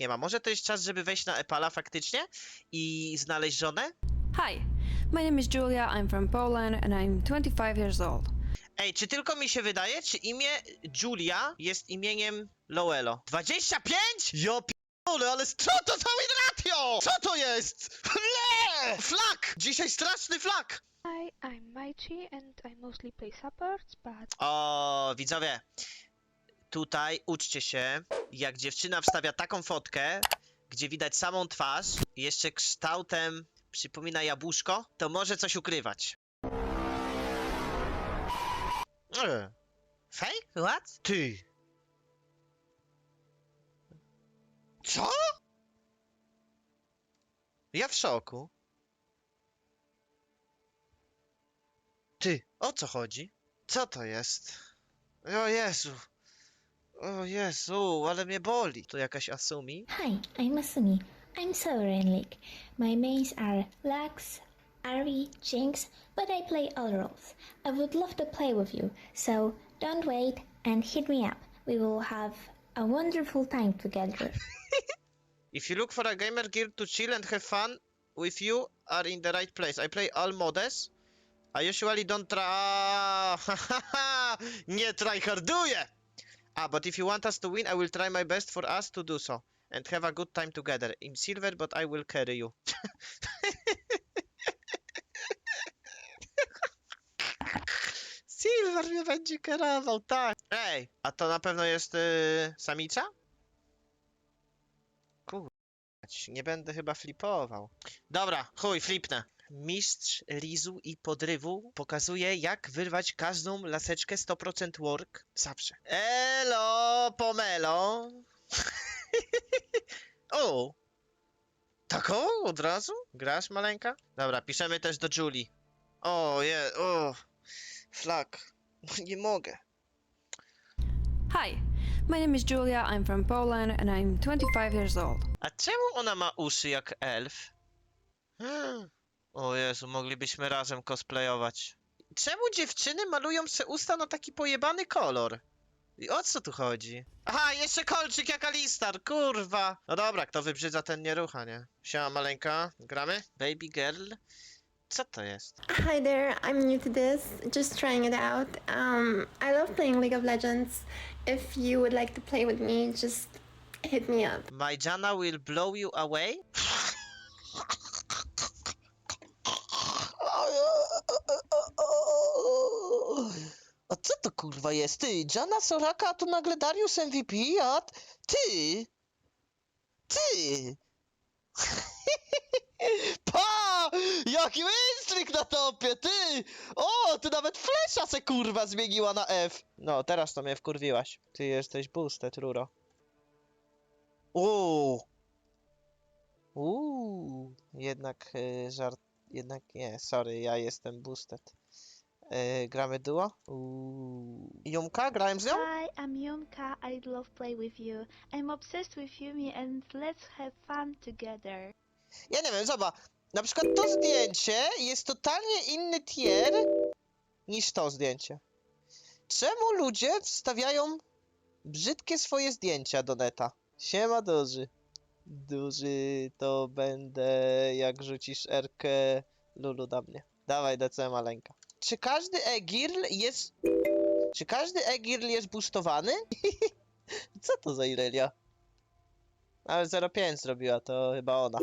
nie ma. Może to jest czas, żeby wejść na Epala faktycznie i znaleźć żonę? Hi, my name is Julia. I'm from Poland and I'm 25 years old. Ej, czy tylko mi się wydaje, czy imię Julia jest imieniem Lowelo? 25? Jo p***ole, ale co to za ratio? Co to jest? Nie! Flag! Dzisiaj straszny flag! Hi, I'm Maichi and I mostly play supports, but O, widzowie, tutaj uczcie się, jak dziewczyna wstawia taką fotkę, gdzie widać samą twarz, jeszcze kształtem przypomina jabłuszko, to może coś ukrywać. Fake? What? Ty. Co? Ja w szoku. Ty, o co chodzi? Co to jest? O Jezu. O Jezu, ale mnie boli. To jakaś Asumi? Hi, I'm Asumi. I'm Sovereign League. My mains are Lux, Ari, Jinx, but I play all roles. I would love to play with you, so don't wait and hit me up. We will have a wonderful time together. If you look for a gamer geared to chill and have fun with you are in the right place. I play all modes. I usually don't try... Nie tryharduję! Ah, but if you want us to win, I will try my best for us to do so. And have a good time together. In silver, but I will carry you. Silver mnie będzie kierował, tak. Ej, a to na pewno jest yy, samica? Nie będę chyba flipował. Dobra, chuj, flipnę. Mistrz Rizu i podrywu pokazuje, jak wyrwać każdą laseczkę 100% work zawsze. Elo, pomelo. o! Taką od razu? Grasz, maleńka? Dobra, piszemy też do Julii. O, je, o. Flag. Nie mogę. Hi, my name is Julia. I'm from Poland and I'm 25 years old. A czemu ona ma uszy jak elf? O Jezu, moglibyśmy razem cosplayować. Czemu dziewczyny malują se usta na taki pojebany kolor? I o co tu chodzi? Aha, jeszcze kolczyk jak Alistar, kurwa! No dobra, kto wybrzydza, ten nie rucha, nie? Siema, maleńka, gramy? Baby girl? Co to jest? Hi there, I'm new to this, just trying it out. Um, I love playing League of Legends. If you would like to play with me, just hit me up. My Jana will blow you away? A co to kurwa jest? Ty, Jana Soraka, a tu nagle Darius MVP, a ty! Ty! Pa! Jaki wystryk na topie, ty! O, ty nawet flesza se kurwa zmieniła na F. No, teraz to mnie wkurwiłaś. Ty jesteś boosted, Ruro. Uuu. Uuu. Jednak y, żart. Jednak nie, sorry, ja jestem boosted. Y, gramy duo? Uuu. Jumka, grałem z nią? Hi, I'm Yumka. I'd love play with you. I'm obsessed with Yumi and let's have fun together. Ja nie wiem, zobacz. Na przykład to zdjęcie jest totalnie inny tier niż to zdjęcie. Czemu ludzie wstawiają brzydkie swoje zdjęcia do neta? Siema duży. Duży to będę jak rzucisz erkę Lulu na mnie. Dawaj DC maleńka. Czy każdy e-girl jest... Czy każdy e-girl jest boostowany? Co to za Irelia? Ale 0,5 zrobiła, to chyba ona.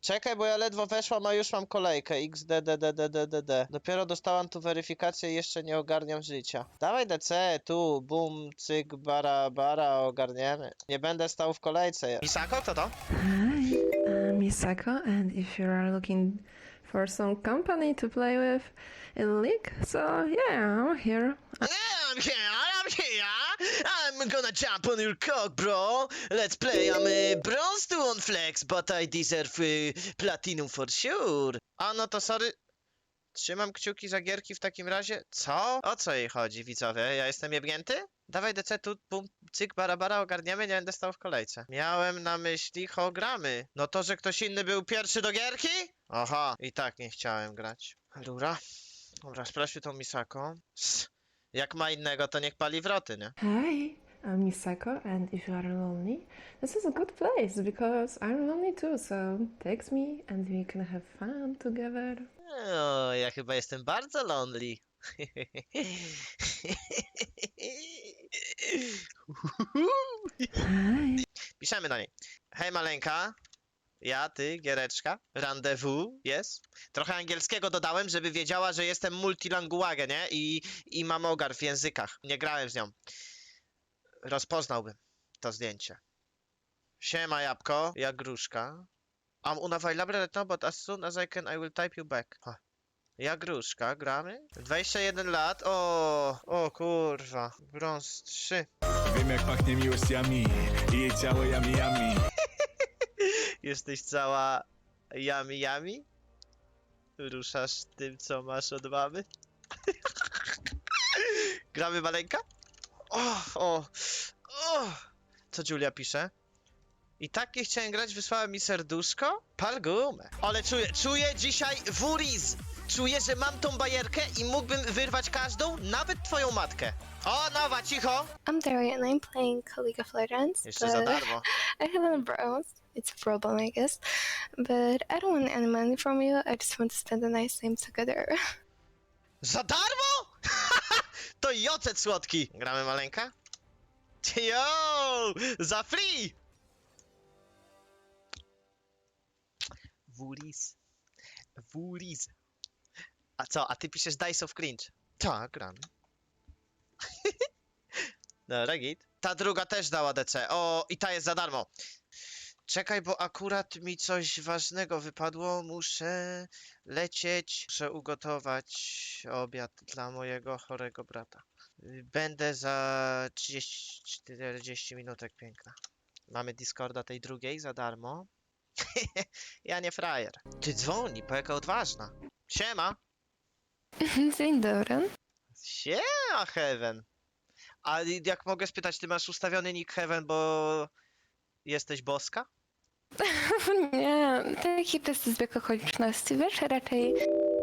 Czekaj, bo ja ledwo weszłam, a już mam kolejkę. XDDDDDD. Dopiero dostałam tu weryfikację i jeszcze nie ogarniam życia. Dawaj DC, tu, bum, cyk, bara, bara, ogarniemy. Nie będę stał w kolejce. Misako, kto to? Hi, I'm Misako, and if you are looking for some company to play with in League, so yeah, I'm here. I'm here, I'm here. I'm gonna jump on your cock, bro. Let's play. I'm a bronze to on flex, but I deserve uh, platinum for sure. A no to sorry. Trzymam kciuki za gierki w takim razie. Co? O co jej chodzi, widzowie? Ja jestem jebnięty? Dawaj DC tu, bum, cyk, bara, bara, ogarniemy, nie będę stał w kolejce. Miałem na myśli hogramy. No to, że ktoś inny był pierwszy do gierki? Aha, i tak nie chciałem grać. Lura. Dobra, sprawdźmy tą Misako. Ss, Jak ma innego, to niech pali wroty, nie? Hi, I'm Misako, and if you are lonely, this is a good place because I'm lonely too. So text me, and we can have fun together. O, ja chyba jestem bardzo lonely. Hi. Piszemy do niej. Hej maleńka, ja, ty, Giereczka, rendezvous, jest. Trochę angielskiego dodałem, żeby wiedziała, że jestem multilanguage, nie? I, I mam ogar w językach. Nie grałem z nią. Rozpoznałbym to zdjęcie. Siema jabłko, jak gruszka. I'm unavailable right now, but as soon as I can, I will type you back. Ha. Ja gruszka, gramy? 21 lat, o, o kurwa, brąz 3. Wiem jak pachnie miłościami i jej ciało yami yami Jesteś cała yami yami? Ruszasz tym, co masz od mamy? Gramy maleńka? O, o, o! Co Julia pisze? I tak nie chciałem grać, wysłała mi serduszko? Pal gumę. Ale czuję, czuję dzisiaj wuriz! Czuję, że mam tą bajerkę i mógłbym wyrwać każdą, nawet twoją matkę. O, nowa, cicho! I'm Daria and I'm playing League of Legends, Jeszcze za but darmo. I haven't browsed. It's a problem, I guess. But I don't want any money from you. I just want to spend a nice time together. Za darmo? to jocet słodki. Gramy maleńka? Yo! Za free! Wulis. Wulis. A co, a ty piszesz Dice of Cringe? Tak, gramy. Dobra, git. Ta druga też dała DC. O, i ta jest za darmo. Czekaj, bo akurat mi coś ważnego wypadło. Muszę lecieć. Muszę ugotować obiad dla mojego chorego brata. Będę za 30-40 minutek, piękna. Mamy Discorda tej drugiej za darmo. ja nie frajer. Ty dzwoni, po jaka odważna. Siema. Dzień dobry. Siema, Heaven. A jak mogę spytać, ty masz ustawiony nick Heaven, bo jesteś boska? Nie, taki to jest zbieg okoliczności, wiesz, raczej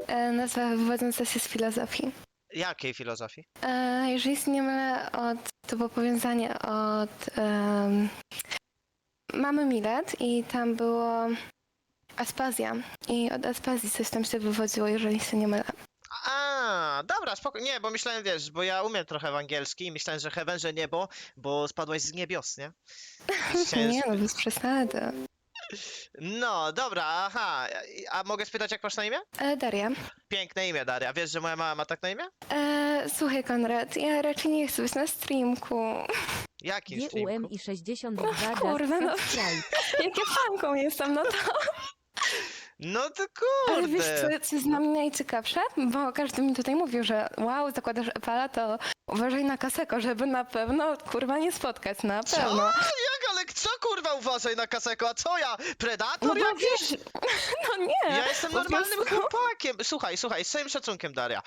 e, nazwa wywodząca się z filozofii. Jakiej filozofii? E, jeżeli się nie mylę, od, to było powiązanie od em, mamy Milet i tam było Aspazja i od Aspazji coś tam się wywodziło, jeżeli się nie mylę. A, dobra, spoko. Nie, bo myślałem, wiesz, bo ja umiem trochę w angielski i myślałem, że heaven, że niebo, bo spadłaś z niebios, nie? Chciałem Nie, no bez przesady. No, dobra, aha. A mogę spytać, jak masz na imię? E, Daria, Piękne imię, Daria. Wiesz, że moja mama ma tak na imię? e, słuchaj Konrad, ja raczej nie chcę być na streamku. Jakim GUM streamku? i 62 No, kurwa, no. subscribe. Jak ja fanką jestem, no to... No to Ale wiesz kurde. co, co jest dla mnie najciekawsze? Bo każdy mi tutaj mówił, że wow, zakładasz Epala, to uważaj na kaseko, żeby na pewno kurwa nie spotkać, na Co? pewno. Jak, ale co kurwa uważaj na kaseko? A co ja? Predator No bo jakiś? wiesz, no nie. Ja jestem po normalnym prostu- chłopakiem. Słuchaj, słuchaj, z całym szacunkiem, Daria.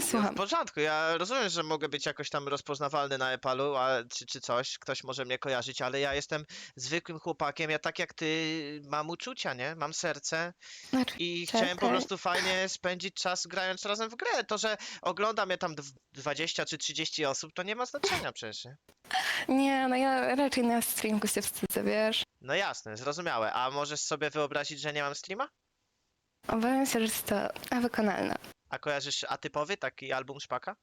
Słucham. W porządku, ja rozumiem, że mogę być jakoś tam rozpoznawalny na Epalu, a, czy, czy coś, ktoś może mnie kojarzyć, ale ja jestem zwykłym chłopakiem, ja tak jak ty mam uczucia, nie? Mam serce Znaczy, i chciałem po Czekaj. prostu fajnie spędzić czas grając razem w grę. To, że ogląda mnie tam dw- 20 czy 30 osób, to nie ma znaczenia przecież, nie? nie, no ja raczej na streamku się wstydzę, wiesz. No jasne, zrozumiałe. A możesz sobie wyobrazić, że nie mam streama? Obawiam się, że jest to wykonalne. A kojarzysz atypowy, taki album Szpaka?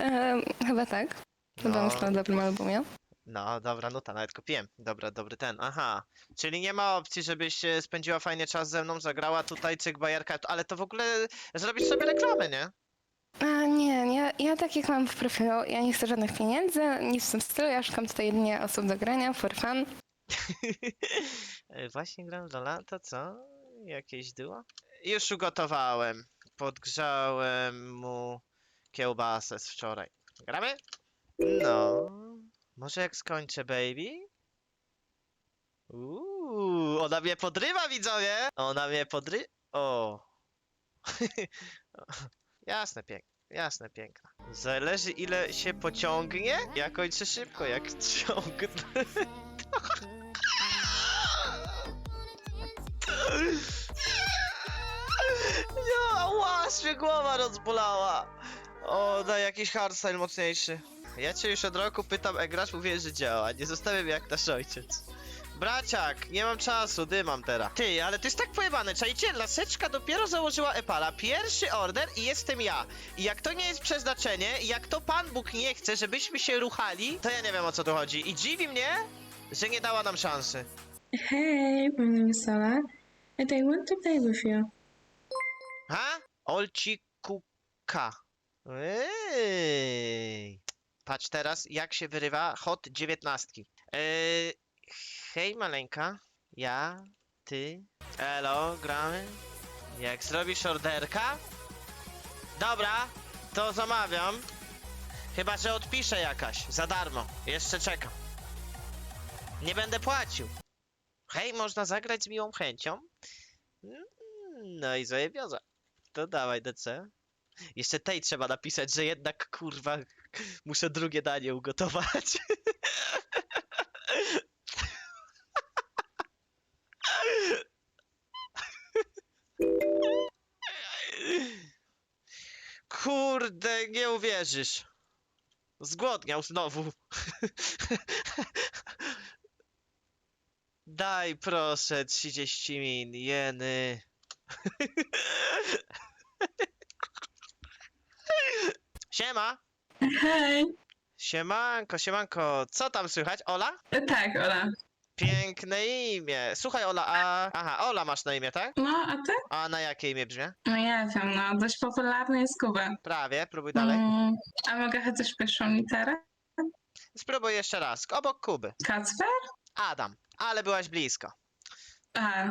E, chyba tak. Chyba No. myślę o dobrym albumie. No, dobra nuta, nawet kupiłem. Dobra, dobry ten. Aha. Czyli nie ma opcji, żebyś e, spędziła fajnie czas ze mną, zagrała tutaj cyk bajerka, ale to w ogóle zrobisz sobie reklamę, nie? A, nie, nie, ja tak jak mam w profilu, ja nie chcę żadnych pieniędzy, nic w tym stylu, ja szukam tutaj jedynie osób do grania, for fun. E, Właśnie gram w Lola, to co? Jakieś duo? Już ugotowałem. Podgrzałem mu kiełbasę z wczoraj. Gramy? No. Może jak skończę, baby? Uuu, ona mnie podrywa, widzowie! Ona mnie podry... O. jasne, piękne. Jasne, piękna. Zależy ile się pociągnie. Ja kończę szybko, jak ciągnę. Ła, mnie głowa rozbolała. O, daj jakiś hardstyle mocniejszy. Ja cię już od roku pytam, jak grasz, mówię, że działa. Nie zostawiam jak nasz ojciec. Braciak, nie mam czasu, dymam teraz. Ty, ale to jest tak pojebane, czajcie, laseczka dopiero założyła Epala, pierwszy order i jestem ja. I jak to nie jest przeznaczenie, i jak to Pan Bóg nie chce, żebyśmy się ruchali, to ja nie wiem o co tu chodzi. I dziwi mnie, że nie dała nam szansy. Hey, my name is Sola, and I want to play with you. Ha? Olci kuka. Ej. Patrz teraz, jak się wyrywa hot dziewiętnastki. Eee, hej maleńka, ja, ty, elo, gramy. Jak zrobisz orderka? Dobra, to zamawiam. Chyba, że odpiszę jakaś, za darmo. Jeszcze czekam. Nie będę płacił. Hej, można zagrać z miłą chęcią? Mm, No i zajebioza. To dawaj DC. Jeszcze tej trzeba napisać, że jednak kurwa muszę drugie danie ugotować. Kurde, nie uwierzysz. Zgłodniał znowu. Daj proszę 30 min, jeny. Siema. Hej! Siemanko, siemanko. Co tam słychać? Ola? Tak, Ola. Piękne imię. Słuchaj, Ola, a... Aha, Ola masz na imię, tak? No, a ty? A na jakie imię brzmi? No ja wiem, no, dość popularny jest Kuba. Prawie, próbuj dalej. Mm, a mogę chociaż pierwszą literę? Spróbuj jeszcze raz. Obok Kuby. Kacper? Adam. Ale byłaś blisko. A,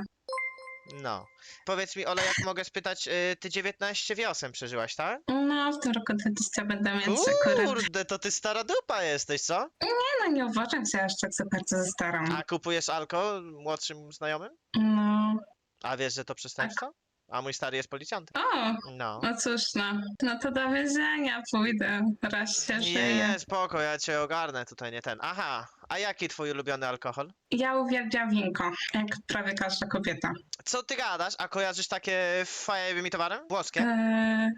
No. Powiedz mi, Ola, jak mogę spytać, y, ty 19 wiosen przeżyłaś, tak? no, w tym roku 20 będę mieć akurat. Kurde, to ty stara dupa jesteś, co? Nie no, nie uważam się aż tak za bardzo za starą. A kupujesz alko młodszym znajomym? No. A wiesz, że to przestępstwo? A mój stary jest policjantem. O, No. no cóż no. No to do więzienia pójdę. Raz się żyje. Nie, spoko, ja cię ogarnę tutaj, nie ten. Aha, a jaki twój ulubiony alkohol? Ja uwielbiam winko, jak prawie każda kobieta. Co ty gadasz? A kojarzysz takie fajewymi towarem? Włoskie? Eee,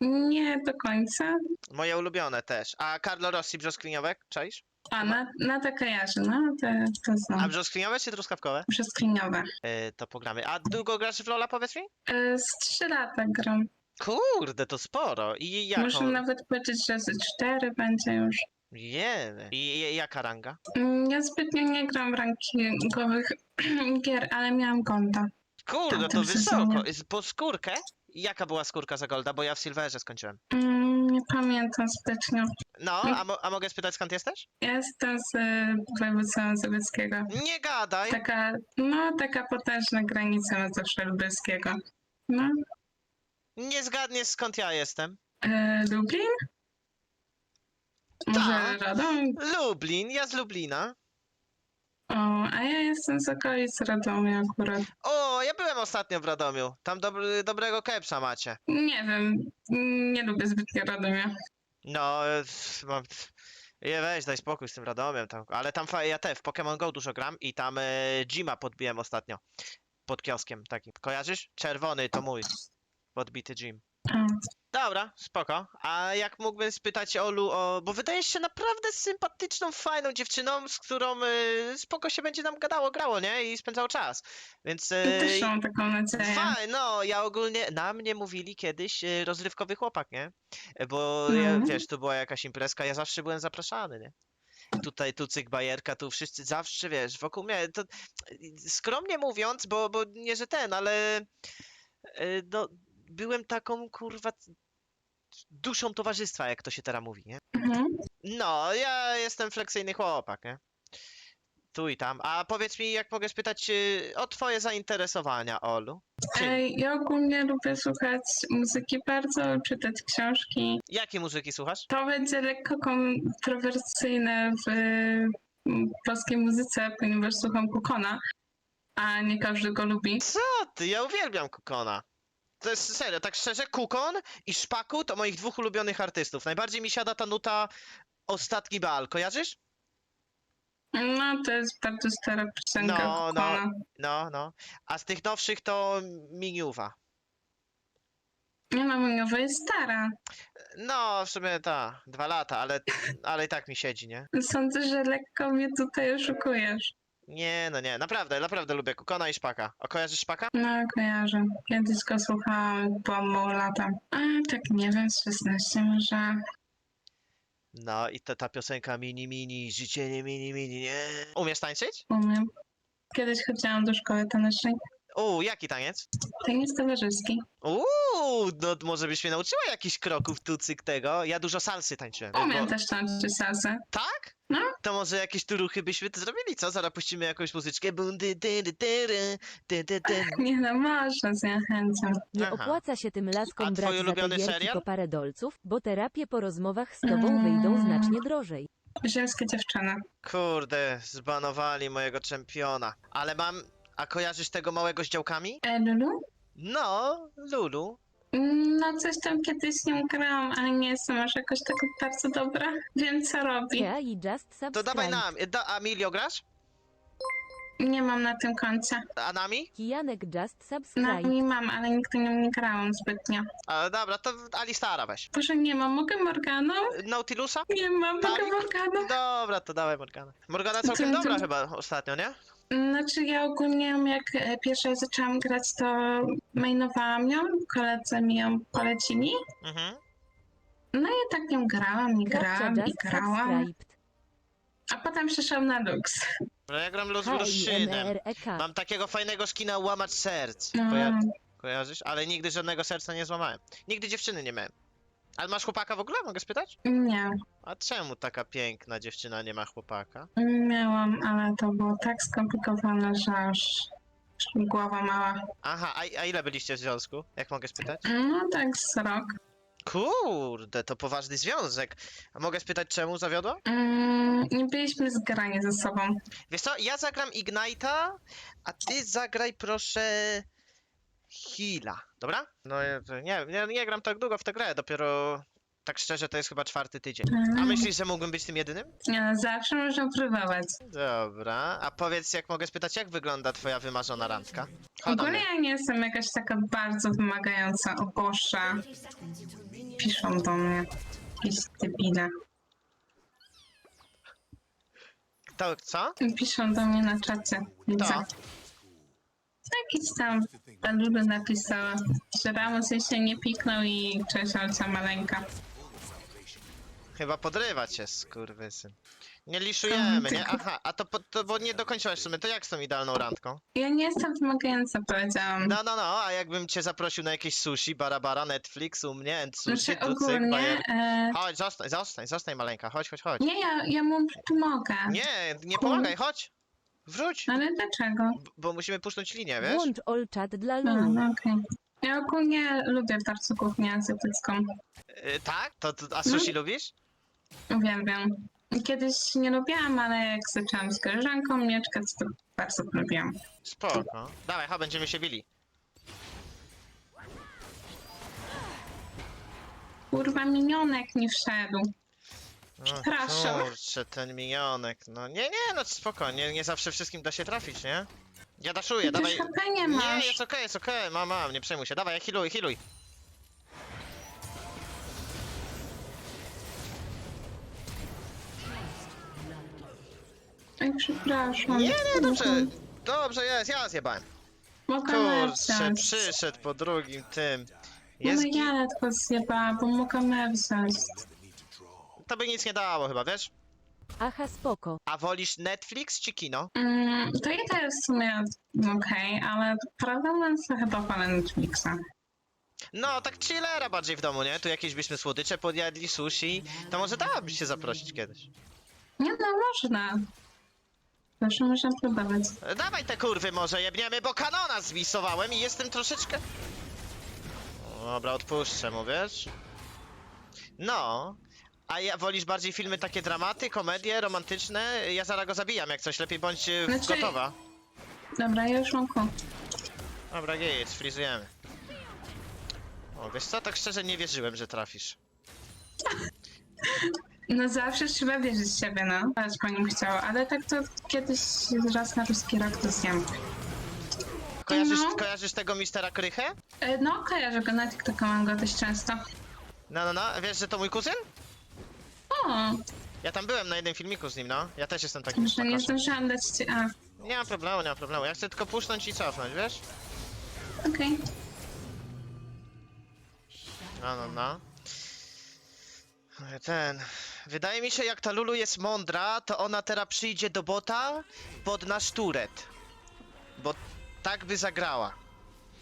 nie do końca. Moje ulubione też. A Carlo Rossi brzoskwiniowe, czaisz? A, na, na te kojarzy, no, to, to A znam. brzoskwiniowe czy truskawkowe? Brzoskwiniowe. Yy, to pogramy. A długo grasz w Lola, powiedz mi? E, z trzy lata gram. Kurde, to sporo. I jaką? Muszę nawet powiedzieć, że ze cztery będzie już. Jeny. I i- jaka ranga? Mm, Ja zbytnio nie gram w rankingowych gier, ale miałam konta. Kurde, to wysoko. Z- Po skórkę? Jaka była skórka za golda? Bo ja w Silverze skończyłem. Mm, nie pamiętam zbytnio. No, a, mo- a mogę spytać skąd jesteś? Ja Jestem z e, województwa mazowieckiego. Nie gadaj! Taka, no, taka potężna granica Mazowsza Lubelskiego. No, Nie zgadniesz skąd ja jestem. e, Lublin? Może Tak. Radom? Lublin, ja z Lublina. O, a ja jestem z okolic Radomia akurat. O, ja byłem ostatnio w Radomiu. Tam dobry, dobrego kepsa macie. Nie wiem, nie lubię zbytnio Radomia. No, mam... Je, weź, daj spokój z tym Radomiem. Tam. Ale tam fa- ja też w Pokémon Go dużo gram i tam e, Jima podbiłem ostatnio. Pod kioskiem takim. Kojarzysz? Czerwony to mój. Podbity Jim. O. Dobra, spoko. A jak mógłbym spytać Olu o... Bo wydajesz się naprawdę sympatyczną, fajną dziewczyną, z którą y, spoko się będzie nam gadało, grało, nie? I spędzało czas. Więc... y, Też mam taką nadzieję. Faj, no, ja ogólnie, na mnie mówili kiedyś y, rozrywkowy chłopak, nie? Bo ja, Mhm. wiesz, tu była jakaś imprezka, ja zawsze byłem zapraszany, nie? Tutaj tu cyk bajerka, tu wszyscy zawsze, wiesz, wokół mnie, to skromnie mówiąc, bo, bo nie, że ten, ale y, no, byłem taką, kurwa, duszą towarzystwa, jak to się teraz mówi, nie? Mhm. No, ja jestem fleksyjny chłopak, nie? Tu i tam. A powiedz mi, jak mogę spytać y, o twoje zainteresowania, Olu? Ej, ja ogólnie lubię słuchać muzyki bardzo, czytać książki. Jakie muzyki słuchasz? To będzie lekko kontrowersyjne w mm, polskiej muzyce, ponieważ słucham Kukona, a nie każdy go lubi. Co ty? Ja uwielbiam Kukona. To jest serio, tak szczerze, Kukon i Szpaku to moich dwóch ulubionych artystów. Najbardziej mi siada ta nuta Ostatni Bal. Kojarzysz? No, to jest bardzo stara piosenka No, no. Kukona. No, no. A z tych nowszych to Miniuwa. Nie no, Miniowa jest stara. No, w sumie ta, dwa lata, ale, ale i tak mi siedzi, nie? Sądzę, że lekko mnie tutaj oszukujesz. Nie, no nie, naprawdę, naprawdę lubię Kukona i Szpaka. A kojarzysz Szpaka? No, kojarzę. Kiedyś go słuchałam, byłam małolatą. A, tak nie wiem, z 16 może. No i to ta piosenka mini mini, życie nie mini mini, nie? Umiesz tańczyć? Umiem. Kiedyś chodziłam do szkoły tanecznej. Uuu, jaki taniec? Taniec towarzyski. Uuu, no może byś mnie nauczyła jakichś kroków tu cyk tego. Ja dużo salsy tańczyłem. Umiem bo- też tańczyć salsę. Tak? No. To może jakieś tu ruchy byśmy t- zrobili, co? Zaraz puścimy jakąś muzyczkę. Bum, dy, dy, dy, dy, ry, dy, dy, dy. Nie no, można, zniechęcam. Nie Aha. opłaca się tym laskom twój brać za te po parę dolców, bo terapie po rozmowach z tobą mm. wyjdą znacznie drożej. Ziemskie dziewczyny. Kurde, zbanowali mojego czempiona. Ale mam a kojarzysz tego małego z działkami? E, Lulu? No, Lulu. Mm, No coś tam kiedyś z nią grałam, ale nie jestem aż jakoś tak bardzo dobra. Wiem co robi. I Just Subscribe. To dawaj nam. Da, a Milio grasz? Nie mam na tym koncie. A nami? Kijanek Just Na Subscribe. mnie mam, ale nigdy nią nie grałam zbytnio. A, dobra, to Alistara weź. Boże, nie mam. Mogę Morganą? Nautilusa? Nie mam. Mogę Tak? Morganą? Dobra, to dawaj Morgana. Morgana całkiem To- to- dobra chyba ostatnio, nie? Znaczy ja ogólnie jak e, pierwszy raz zaczęłam grać, to mainowałam ją, koledzy mi ją polecili. Mhm. No i tak nią grałam i grałam i Just grałam. Subscribed. A potem przeszłam na Lux. No ja gram Luz H i Ruszynem. M E. Mam takiego fajnego skina łamacz serc. No. Koja kojarzysz? Ale nigdy żadnego serca nie złamałem. Nigdy dziewczyny nie miałem. Ale masz chłopaka w ogóle? Mogę spytać? Nie, A czemu taka piękna dziewczyna nie ma chłopaka? miałam, ale to było tak skomplikowane, że aż aż mi głowa mała. Aha, a, a ile byliście w związku? Jak mogę spytać? No tak z rok. Kurde, to poważny związek. A mogę spytać czemu zawiodła? Mm, nie byliśmy zgrani ze sobą. Wiesz co, ja zagram Ignite'a, a ty zagraj proszę Heal'a, dobra? No ja to nie, nie, nie gram tak długo w tę grę, dopiero tak szczerze to jest chyba czwarty tydzień. A Mm, myślisz, że mógłbym być tym jedynym? Nie, no, zawsze można próbować. Dobra, a powiedz, jak mogę spytać, jak wygląda twoja wymarzona randka? Chodź do Ogólnie mnie. ja nie jestem jakaś taka bardzo wymagająca, o Boże. Piszą do mnie. Jakieś debile. To, co? Piszą do mnie na czacie. Widzę. To? Jakiś tam pan Lulu napisała, że Ramos się nie piknął i cześć Olcia maleńka. Chyba podrywa cię, skurwysyn. Nie liszujemy, nie? Aha, a to, po- to bo nie dokończyłaś w sumie, to jak z tą idealną randką? Ja nie jestem wymagająca, powiedziałam. No, no, no, a jakbym cię zaprosił na jakieś sushi, barabara, Netflix u mnie, and sushi, Znaczy tu cyk, ogólnie... bajer. E, Chodź, zostań, zostań, zostań maleńka, chodź, chodź, chodź. nie, ja, ja mu pomogę. Nie, nie pomagaj, chodź. Wróć, Ale dlaczego? b- bo musimy puszcząć linię, wiesz? Włącz all chat dla No, Lulu. no okej. Ja ogólnie lubię bardzo kuchnię azjatycką. Y, tak? To, to, a sushi lubisz? Uwielbiam. Kiedyś nie lubiłam, ale jak zaczęłam z koleżanką mieszkać, to bardzo lubiłam. Spoko. Dawaj, chodź, będziemy się bili. Kurwa, minionek nie wszedł. O, Przepraszam. Kurczę, ten minionek. No nie, nie, no spokojnie, nie zawsze wszystkim da się trafić, nie? Ja daszuję, Ty dawaj. HP nie Nie, masz. jest okej, jest okej, mam, mam, nie przejmuj się. Dawaj, healuj, healuj. Ej, przepraszam. Nie, nie, dobrze. Dobrze jest, ja zjebałem. Mogę Kurczę, wziąć. przyszedł po drugim tym. No Jest no ja tylko zjebałam, bo mogę wziąć. To by nic nie dało chyba, wiesz? Aha, spoko. A wolisz Netflix czy kino? Mm, to i to jest w sumie okej, ale prawdę mówiąc to chyba wolę Netflixa. No, tak chillera bardziej w domu, nie? Tu jakieś byśmy słodycze podjadli, sushi. To może dałabyś się zaprosić kiedyś. Nie no, można. Zawsze można próbować. Dawaj te kurwy może jebniemy, bo kanona zwisowałem i jestem troszeczkę... Dobra, odpuszczę mu, wiesz? No. A ja wolisz bardziej filmy takie dramaty, komedie, romantyczne? Ja zaraz go zabijam, jak coś lepiej bądź e, Znaczy- gotowa. Dobra, ja już mam ku. Dobra, git, frizujemy. O, wiesz co, tak szczerze nie wierzyłem, że trafisz. No zawsze trzeba wierzyć w siebie, no. Patrz, po nim chciała, ale tak to kiedyś raz na ruski rok to zjem. kojarzysz, No. kojarzysz tego mistera Krychę? E, No, kojarzę go na TikToku, mam go dość często. No, no, no, wiesz, że to mój kuzyn? O, Ja tam byłem na jednym filmiku z nim, no. Ja też jestem takim może nie smakoszem. zdążyłam dać ci... A, Nie ma problemu, nie ma problemu. Ja chcę tylko puszcząć i cofnąć, wiesz? okej. No, no, no. Ten. Wydaje mi się, jak ta Lulu jest mądra, to ona teraz przyjdzie do bota pod nasz turet. Bo tak by zagrała.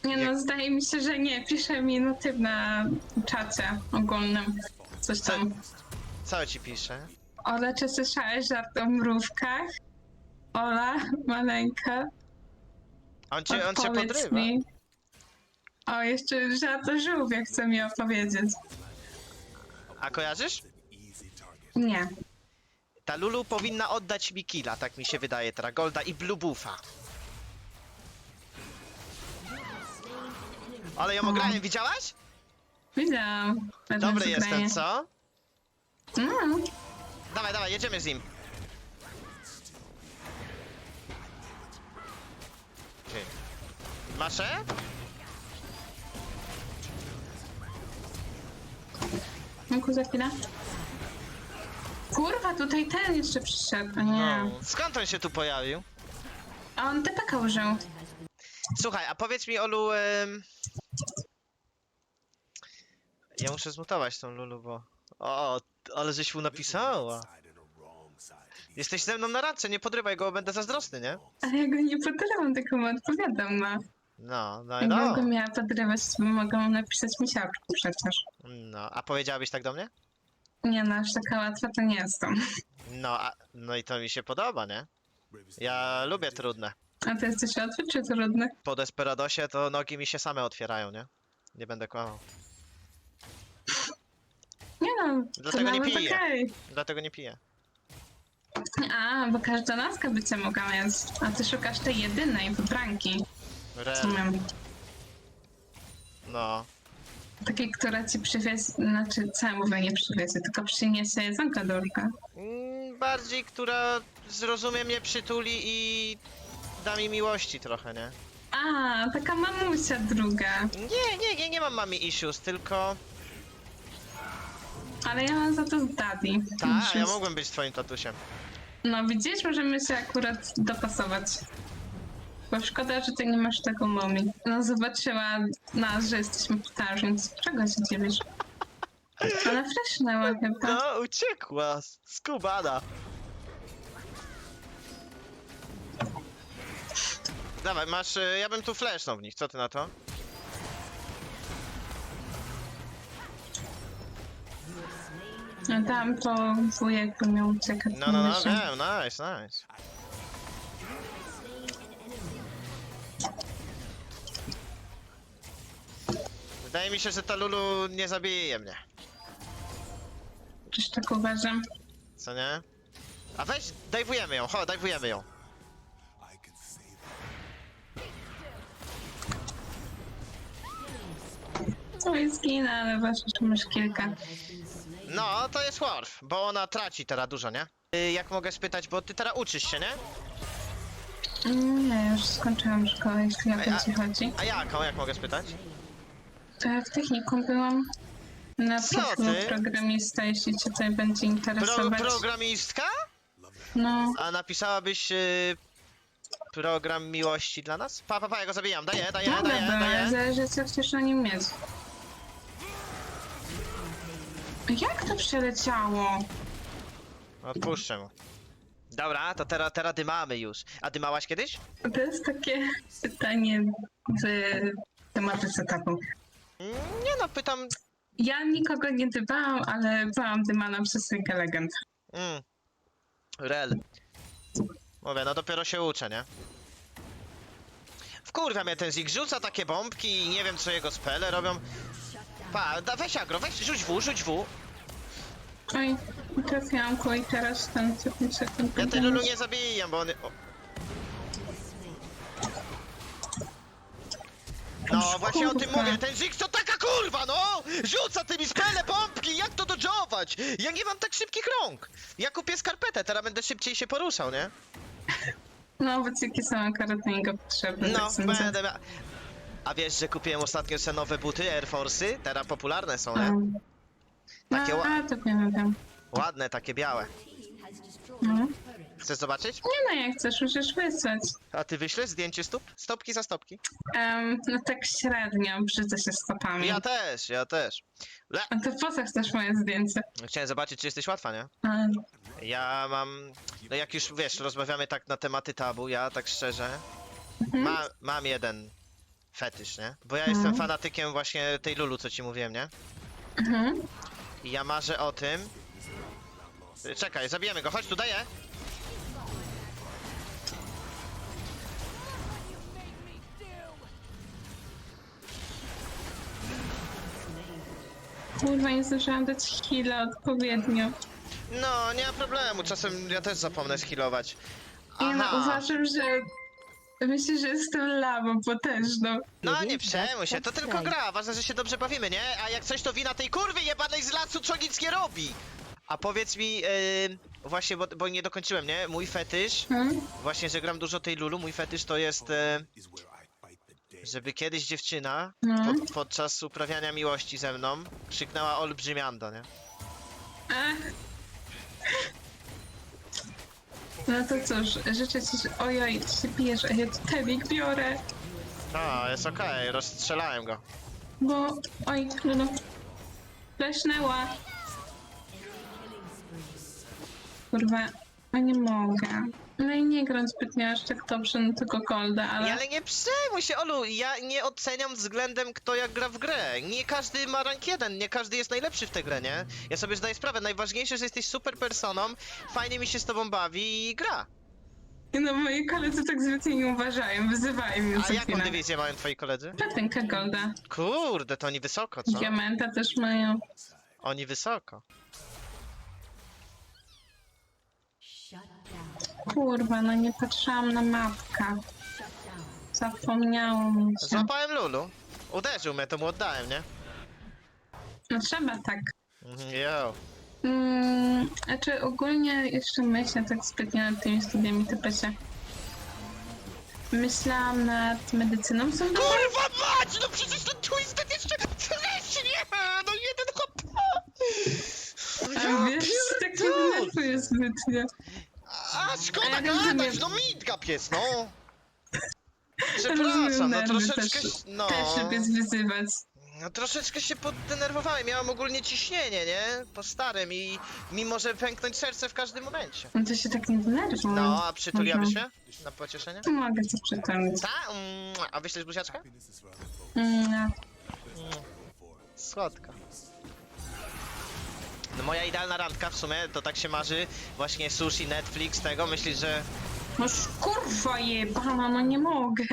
Nie no, zdaje mi się, że nie. Pisze mi na czacie ogólnym. Coś Co, tam. co ci pisze? Ola, czy słyszałeś żart o mrówkach? Ola, maleńka, On cię, on cię odpowiedz podrywa. mi. O, jeszcze żart o żółwie chce mi opowiedzieć. A kojarzysz? Nie. Ta Lulu powinna oddać mi killa, tak mi się wydaje teraz. Golda i Blue Buffa. Ale ją ograłem, widziałaś? Widziałam. Dobry jestem, co? No, Dawaj, dawaj, jedziemy z nim. Okej. Dziękuję za chwilę. Kurwa, tutaj ten jeszcze przyszedł, nie. No. Skąd on się tu pojawił? A on TPK użył. Słuchaj, a powiedz mi, Olu... Ym... Ja muszę zmutować tą Lulu, bo... O, ale żeś mu napisała. Jesteś ze mną na randce, nie podrywaj go, bo będę zazdrosny, nie? Ale ja go nie podrywam, tylko mu odpowiadam, no. No, no, Jakbym no. go miała podrywać, to bym mogła mu napisać misiaczku przecież. No, a powiedziałabyś tak do mnie? Nie no, aż taka łatwa to nie jestem. No, a, no i to mi się podoba, nie? Ja lubię trudne. A ty jesteś łatwy czy trudny? Po Desperadosie to nogi mi się same otwierają, nie? Nie będę kłamał. Nie no, Dlatego to nie nawet piję. okej. Dlatego nie piję. A, bo każda laska by cię mogła mieć. A ty szukasz tej jedynej wybranki. Rozumiem. No. Takiej, która ci przywiezie, znaczy ja mówię, nie przywiezie, tylko przyniesie do łóżka. Mm, Bardziej, która zrozumie mnie, przytuli i da mi miłości trochę, nie? A, taka mamusia druga. Nie, nie, nie, nie mam mami issues, tylko... Ale ja mam za to daddy. Tak, ja mógłbym być twoim tatusiem. No widzisz, możemy się akurat dopasować. Bo szkoda, że ty nie masz taką mami. No zobaczyła nas, że jesteśmy potężni. z Czego się dziwisz? Ona freshnęła chyba. No, uciekła! Skubana! Dawaj, masz... y, Ja bym tu flashnął w nich, co ty na to? No tam to wujek by miał uciekać. No, no, no, nice, nice. Wydaje mi się, że ta Lulu nie zabije mnie, Też tak uważam. co nie? A weź, dajwujemy ją, chodź, dajwujemy ją. No i zginę, ale że masz kilka. No, to jest Worf, bo ona traci teraz dużo, nie? Y, Jak mogę spytać, bo ty teraz uczysz się, nie? Mm, Nie, już skończyłam szkołę, jeśli o to ci chodzi. A jaką, jak mogę spytać? To ja w technikum byłam. Na Co profilu ty? programista, jeśli cię tutaj będzie Pro, interesować. programistka? No, A napisałabyś y, program miłości dla nas? Pa, pa, pa, ja go zabijam, daję, daję, dobra, daję, ale daję. zależy co chcesz na nim mieć. Jak to przeleciało? Odpuszczę mu. Dobra, to teraz, teraz dymamy już. A dymałaś kiedyś? To jest takie pytanie w tematyce. Mm, Nie no, pytam... Ja nikogo nie dybałam, ale byłam dymana przez League Legend. Mm. Rel. Mówię, no dopiero się uczę, nie? Wkurwia mnie ten Zik, rzuca takie bombki i nie wiem co jego spele robią. Pa, da, weź agro, weź, rzuć W, rzuć W. Oj, trafiłam ku i teraz ten 10 sekund. Ja Lulu nie zabijam, bo on... O. No, właśnie o tym kurwa. mówię, ten Zik to taka kurwa, no! Rzuca tymi spele bombki, jak to dodżować? Ja nie mam tak szybkich rąk. Ja kupię skarpetę, teraz będę szybciej się poruszał, nie? No, buciki są akurat niego potrzebne. No, tak sądzę. będę mia... A wiesz, że kupiłem ostatnio sobie nowe buty Air Force'y? Teraz popularne są, nie? Um, Takie no, ła- a, to wiem, wiem. Ładne, takie białe. No. Chcesz zobaczyć? Nie no, jak chcesz, musisz wysłać. A ty wyślesz zdjęcie stóp? Stopki za stopki. Um, no tak średnio, brzydzę się stopami. Ja też, ja też. Le. A to po co chcesz moje zdjęcie? Chciałem zobaczyć, czy jesteś łatwa, nie? A, Ja mam... No jak już, wiesz, rozmawiamy tak na tematy tabu, ja tak szczerze... Mhm. Ma, mam jeden fetysz, nie? Bo ja Mhm. jestem fanatykiem właśnie tej Lulu, co ci mówiłem, nie? mhm. I ja marzę o tym... Czekaj, zabijemy go, chodź tu, daję! Kurwa, nie zdążyłam dać heal'a odpowiednio. No, nie ma problemu, czasem ja też zapomnę skillować. No, uważam, że... Myślę, że jestem lawą potężną. No nie przejmuj się, to tylko gra, ważne, że się dobrze bawimy, nie? A jak coś to wina tej kurwy jebanej z lasu, co nic nie robi! A powiedz mi, yy, właśnie, bo, bo nie dokończyłem, nie? Mój fetysz, Hmm? właśnie, że gram dużo tej Lulu, mój fetysz to jest, yy, żeby kiedyś dziewczyna No. pod, podczas uprawiania miłości ze mną krzyknęła olbrzymiando, nie? Ach. No to cóż, życzę ci, że ojoj, ty się pijesz, a ja tu temik biorę, No, jest okej, rozstrzelałem go. bo... Oj, no... Flashnęła. Kurwa, no nie mogę. No i nie gram zbytnio aż tak dobrze na tego Golda, ale... Ale nie przejmuj się, Olu, ja nie oceniam względem kto jak gra w grę. Nie każdy ma rank 1, nie każdy jest najlepszy w tę grę, nie? Ja sobie zdaję sprawę, najważniejsze, że jesteś super personą, fajnie mi się z tobą bawi i gra. No moi koledzy tak zbytnio nie uważają, wyzywają mnie A co jaką chwilę. dywizję mają twoi koledzy? Platynka Golda. Kurde, to oni wysoko, co? Diamenta też mają. Oni wysoko. Kurwa, no nie patrzyłam na mapkę. Zapomniało mi się. Złapałem Lulu. Uderzył mnie, to mu oddałem, nie? No trzeba tak. Mhm, Yo. Mm, znaczy ogólnie jeszcze myślę tak zbytnio nad tymi studiami TPC. Myślałam nad medycyną. Są Kurwa mać, no przecież ten twisted jeszcze treśnie! No jeden hop! A wiesz, tak nie denerwuję zbytnio. A szkoda A ja gadać, rozumiem. no midgap jest, no! Przepraszam, no nerwy troszeczkę... też. No, Też lubię zwyzywać. no troszeczkę się poddenerwowałem, miałem ogólnie ciśnienie, nie? Po starym i mi może pęknąć serce w każdym momencie. No to się tak nie denerwuj. No, a przytuliłabyś Mhm. mnie? Na pocieszenie? Mogę cię przytulić. Ta? Mm, a wyślesz buziaczkę? Mm, Słodka. No moja idealna randka w sumie, to tak się marzy, właśnie sushi, Netflix, tego, myślisz, że... no kurwa jebana, no nie mogę.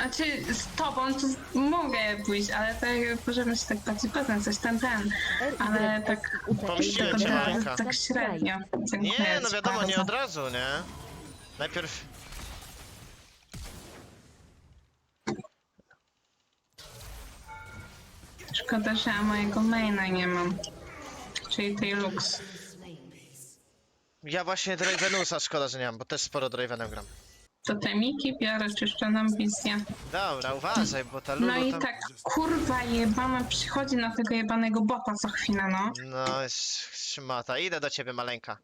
A czy z tobą to mogę pójść, ale tak możemy się tak bardziej poznać, coś ten, ten. Ale tak, Pomściłem tak, cię, tak, tak średnio. Dziękuję Nie, no ci wiadomo, nie bardzo. od razu, nie? Najpierw... Szkoda, że ja mojego maina nie mam. Czyli tej Lux. Ja właśnie Dravenusa szkoda, że nie mam, bo też sporo Dravenem gram. To te miki biorę, czyszczoną wizję. Dobra, uważaj, bo ta Lulu No i tam... tak, kurwa jebana przychodzi na tego jebanego bota co chwilę, no. No, jest szmata. Idę do ciebie, maleńka.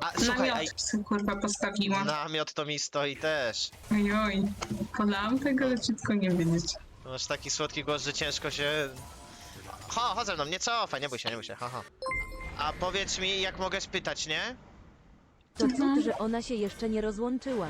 A, słuchaj, Namiot psy, kurwa postawiła. namiot to mi stoi też. Ojoj, podałam tego leciutko nie wiedzieć. Masz taki słodki głos, że ciężko się... Ho, chodź ze mną, nie cofaj, nie bój się, nie bój się, ha, ha. A powiedz mi, jak mogę spytać, nie? To cud, że ona się jeszcze nie rozłączyła.